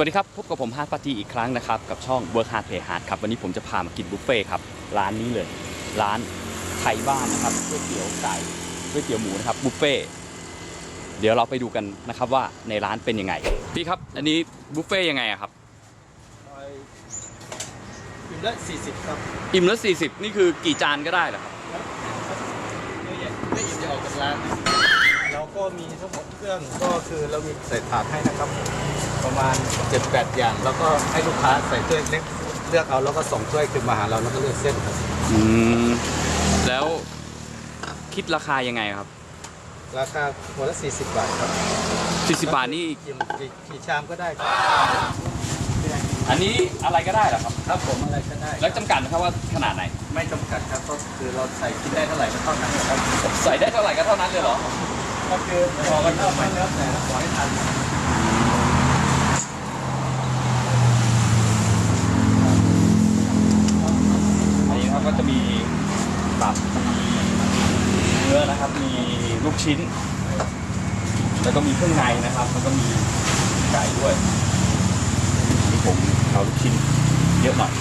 สวัสดีครับ พบกับผมฮาร์ดปาร์ตี้อีกครั้งนะครับ กับช่อง Work Hard Play Hard ครับวันนี้ผมจะพามากินบุฟเฟ่ต์ครับ ร้านนี้เลย ร้านไทยบ้านนะครับก๋วยเตี๋ยวไก่ก๋วยเตี๋ยวหมูนะครับบุฟเฟ่ต์เดี๋ยวเราไปดูกันนะครับว่าในร้านเป็นยังไงพี่ครับ อันนี้บุฟเฟ่ต์ยังไงอะครับพิมพ์ละ40 ครับอิ่มละ40 นี่คือกี่จานก็ได้เหรอครับไม่ใหญ่ไม่อิ่มจะออกจากร้านนะเรา ก็มีทั้งหมดเครื่องก็คือเรามีใส่ถาดให้นะครับ ประมาณ 7-8 อย่าง แล้วก็ให้ลูกค้าใส่ถ้วยเล็กเลือกเอาแล้วก็ส่งถ้วยขึ้นมาหาเราแล้วก็เลือกเส้นครับอืมแล้วคิดราคายังไงครับ ราคาหัวละ 40 บาทครับ40 บาทนี่กี่กี่กี่ชามก็ได้ครับอันนี้อะไรก็ได้เหรอครับ ครับผมอะไรก็ได้แล้วจำกัดนะครับว่าขนาดไหน ไม่จำกัดครับก็คือเราใส่กินได้เท่าไหร่ก็เท่านั้นครับ ใส่ได้เท่าไหร่ก็เท่านั้นเลยเหรอ ก็คือพอกันเท่าไม่แล้วแต่ขอให้ทันอันนี้ครับก็จะมีตับมีเนื้อนะครับ มีลูกชิ้น แล้วก็มีเครื่องในนะครับ แล้วก็มีไก่ด้วยนี่ผมเอาลูกชิ้นเยอะหน่อย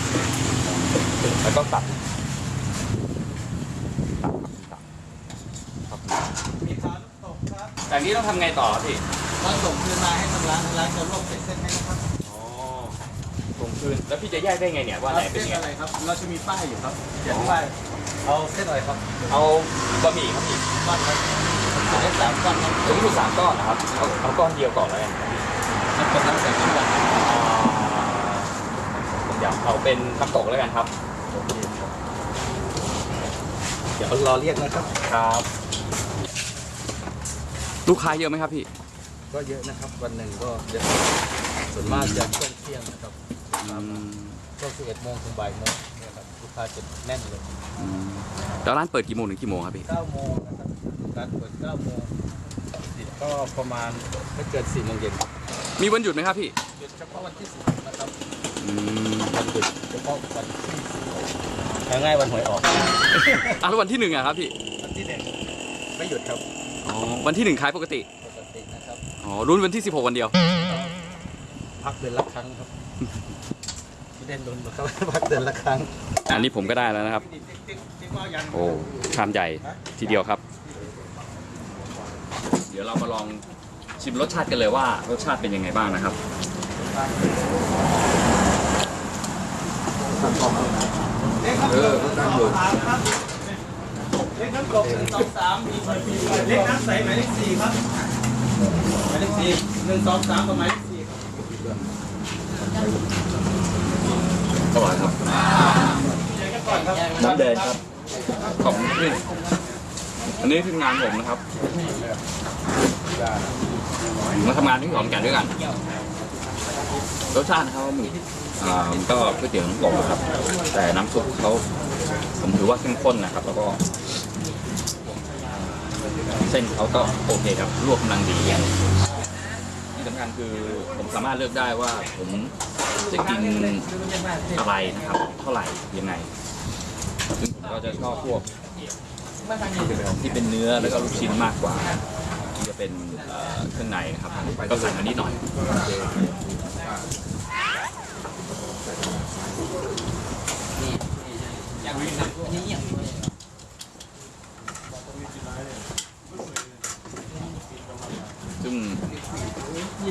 แล้วก็ตับตับตับตับ มีทานตกครับ จากนี้ต้องทำไงต่อครับพี่เราส่งคืนมาให้ทางร้านทางร้านจะลวกเสร็จเส้นให้นะครับอ๋อส่งคืนแล้วพี่จะแยกได้ไงเนี่ยว่าไหนเป็นเส้นยังไงอะไรครับ เราจะมีป้ายอยู่ครับเขียนป้ายเอาเส้นอะไรครับเอาบะหมี่ครับพี่ก้อนครับจะได้สามก้อนครับถึงอยู่สามก้อนนะครับเอาเอาก้อนเดียวก่อนแล้วกันครับพี่แล้วกดน้ำใส่น้ำกันผมอยากเอาเป็นน้ำตกแล้วกันครับ เดี๋ยวรอเรียกนะครับ ครับ ลูกค้าเยอะไหมครับพี่ ก็เยอะนะครับ วันหนึ่งก็เยอะส่วนมากจะช่วงเที่ยงนะครับช่วง11โมงถึงบ่ายโมงเนี่ยครับลูกค้าจะแน่นเลยแล้วร้านเปิดกี่โมงถึงกี่โมงครับพี่9โมงนะครับร้านเปิด9โมงปิดก็ประมาณไม่เกิน4โมงเย็นมีวันหยุดไหมครับพี่หยุดเฉพาะวันที่10นะครับอืมวันหยุดเฉพาะวันที่10ง่ายๆวันหวยออกอะแล้ววันที่หนึ่งอะครับพี่วันที่หนึ่งไม่หยุดครับ อ๋อวันที่หนึ่งขายปกติปกตินะครับอ๋อรุ่นวันที่ 16 วันเดียว พักเดือนละครั้งครับไม่ได้ลุ้นหรอกครับพักเดือนละครั้งอันนี้ผมก็ได้แล้วนะครับ โอ้ชามใหญ่ทีเดียวครับ เดี๋ยวเรามาลองชิมรสชาติกันเลยว่ารสชาติเป็นยังไงบ้างนะครับเออตั้งอยู่ เลขน้ำตกหนึ่งสองสามมีเลขน้ำใสหมายเลขสี่ครับหมายเลขสี่หนึ่งสองสามกับหมายเลขสี่ครับอร่อยครับน้ำแดงครับขอบคุณพี่อันนี้คืองานผมนะครับมาทำงานที่ขอนแก่นด้วยกันรสชาตินะครับมันอ่ามันก็ก๋วยเตี๋ยวน้ำตกนะครับ แต่น้ำซุปเขาผมถือว่าเข้มข้นนะครับ แล้วก็ เส้นเขาก็โอเคครับลวกกำลังดีที่สำคัญคือผมสามารถเลือกได้ว่าผมจะกินอะไรนะครับ เท่าไหร่ยังไง ซึ่งผมก็จะชอบพวกที่เป็นเนื้อแล้วก็ลูกชิ้นมากกว่า ที่จะเป็นเครื่องในนะครับ ก็สั่งอันนี้หน่อยซึ่ง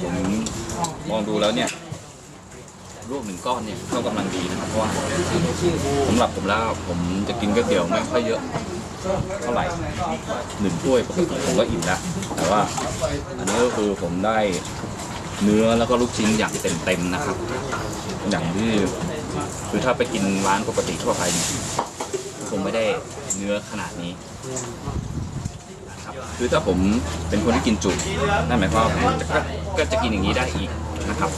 ผมมองดูแล้วเนี่ยรวบหนึ่งก้อนเนี่ยก็กำลังดีนะครับเพราะว่าสำหรับผมแล้วผมจะกินก๋วยเตี๋ยวไม่ค่อยเยอะเท่าไหร่หนึ่งถ้วยปกติผมก็อิ่มแล้วแต่ว่า อันนี้ก็คือผมได้เนื้อแล้วก็ลูกชิ้นอย่างเต็มๆนะครับ อย่างที่คือถ้าไปกินร้านปกติทั่วไปเนี่ยคงไม่ได้เนื้อขนาดนี้ ครับคือถ้าผมเป็นคนที่กินจุนั่นหมายความว่าผมจะก็ก็จะกินอย่างนี้ได้อีกนะครับ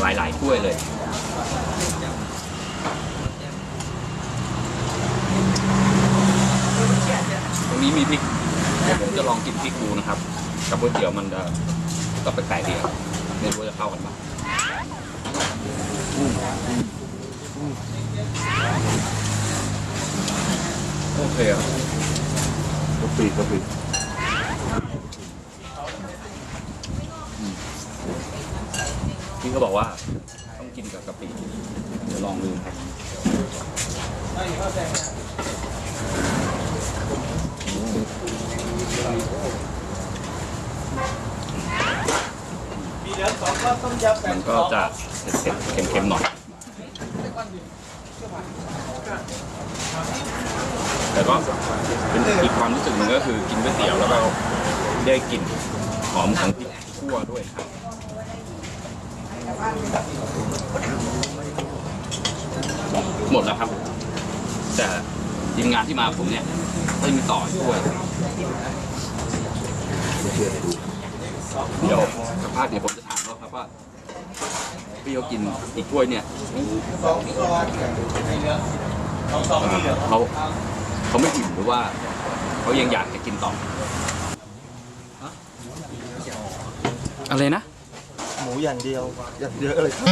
หลายๆถ้วยเลย ตรงนี้มีพริกเดี๋ยวผมจะลองกินพริกดูนะครับ กับก๋วยเตี๋ยวมันจะก็แปลกๆดีครับไม่รู้ว่าจะเข้ากันปะอืมอืมโอเคครับ กะปิกะปิ กิน พี่เขาบอกว่าต้องกินกับกะปิเดี๋ยวลองดูครับมันก็จะเผ็ดๆเค็มๆหน่อย แต่ก็เป็นอีกความรู้สึกหนึ่งก็คือกินก๋วยเตี๋ยวแล้วก็ได้กลิ่นหอมของพริกคั่วด้วยครับ หมดแล้วครับ แต่ทีมงานที่มาผมเนี่ยก็ยังมีต่ออีกด้วย เดี๋ยวสัมภาษณ์เดี๋ยวผมจะถามเขาครับว่าพี่เขากินอีกถ้วยเนี่ยเขาเขาไม่อิ่มหรือว่าเขายังอยากจะกินต่ออะไรนะ มูอย่างเดียว อย่างเยอะเลยครับ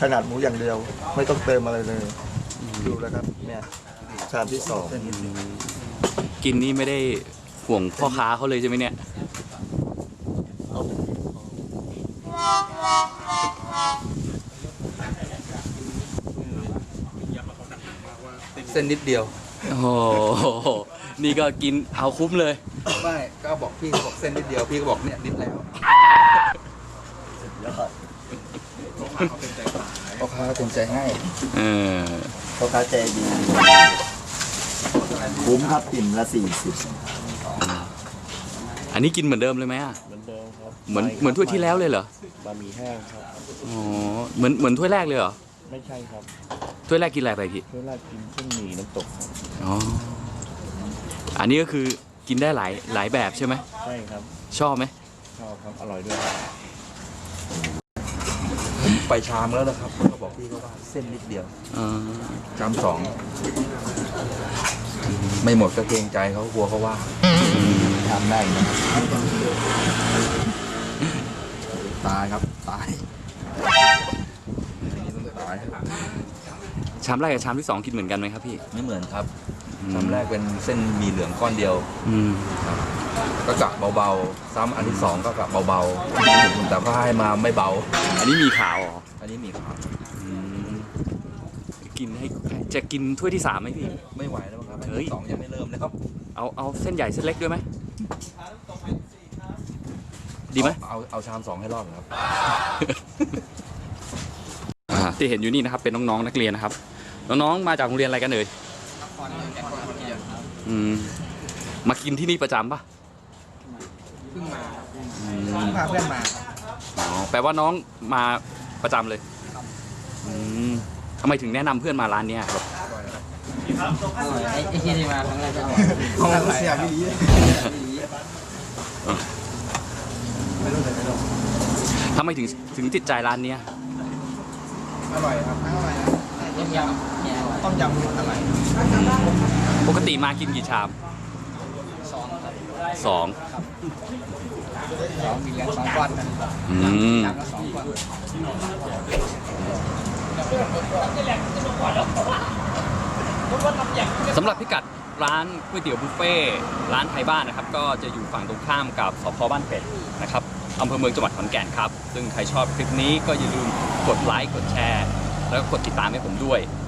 ขนาดหมูอย่างเดียว ไม่ต้องเติมอะไรเลย ดูแล้วครับ เนี่ยชามที่สองกินนี่ไม่ได้ห่วงพ่อค้าเขาเลยใช่ไหมเนี่ย เส้นนิดเดียว โอ้โห นี่ก็กินเอาคุ้มเลย ไม่ ก็บอกพี่เขาบอกเส้นนิดเดียว พี่ก็บอกเนี่ยนิดแล้ว พ่อค้าเต็มใจให้เออพ่อค้าใจดี คุ้มครับอิ่มละสี่สิบอันนี้กินเหมือนเดิมเลยไหมอะเหมือนเดิมครับเหมือนเหมือนถ้วยที่แล้วเลยเหรอบะหมี่แห้งครับอ๋อเหมือนเหมือนถ้วยแรกเลยเหรอไม่ใช่ครับถ้วยแรกกินอะไรไปพี่เวลากินเส้นหมี่น้ำตกครับอ๋ออันนี้ก็คือกินได้หลายหลายแบบใช่ไหมใช่ครับ ชอบไหมชอบครับอร่อยด้วยครับ ผมไปชามแล้วนะครับก็บอกพี่เขาว่าเส้นนิดเดียวอ่าชามสองไม่หมดก็เกรงใจเขากลัวเขาว่าทำได้นะตายครับตายอย่างนี้ต้องตายชามแรกกับชามที่สองกินเหมือนกันไหมครับพี่ ไม่เหมือนครับ อืมชามแรกเป็นเส้นหมีเหลืองก้อนเดียวอืมก็กะเบาๆ ซ้ำอันที่สองก็กะเบาๆ แต่ก็ให้มาไม่เบา อันนี้มีขาวเหรออันนี้หมีขาวอืมกินให้จะกินถ้วยที่สามไหมพี่ ไม่ไหวแล้วมั้งครับอันเฮ้ยที่สองยังไม่เริ่มเลยครับเอาเอาเส้นใหญ่เส้นเล็กด้วยไหมดีไหมเอาเอาชามสองให้รอดครับอ่าที่เห็นอยู่นี่นะครับเป็นน้องๆนักเรียนนะครับ น้องๆมาจากโรงเรียนอะไรกันเอ่ย อืมมากินที่นี่ประจำปะเพิ่งมาอืมพาเพื่อนมาอ๋อแปลว่าน้องมาประจำเลยอืมทำไมถึงแนะนำเพื่อนมาร้านเนี้ยครับไอ้ไอ้ที่นี่มาครั้งแรกก็อร่อยห้องเสียพี่ลีทำไมถึงถึงติดใจร้านเนี้ยอร่อยครับอร่อยนะต้มยำ ต้มยำอร่อยปกติมากินกี่ชามสองครับสองสองมีเหลือสองก้อนนะอืมยำละสองก้อนสำหรับพิกัดร้านก๋วยเตี๋ยวบุฟเฟ่ต์ร้านไทยบ้านนะครับ ก็จะอยู่ฝั่งตรงข้ามกับสพบ้านเป็ดนะครับอำเภอเมืองจังหวัดขอนแก่นครับ ซึ่งใครชอบคลิปนี้ก็อย่าลืมกดไลค์กดแชร์ แล้วก็กดติดตามให้ผมด้วยส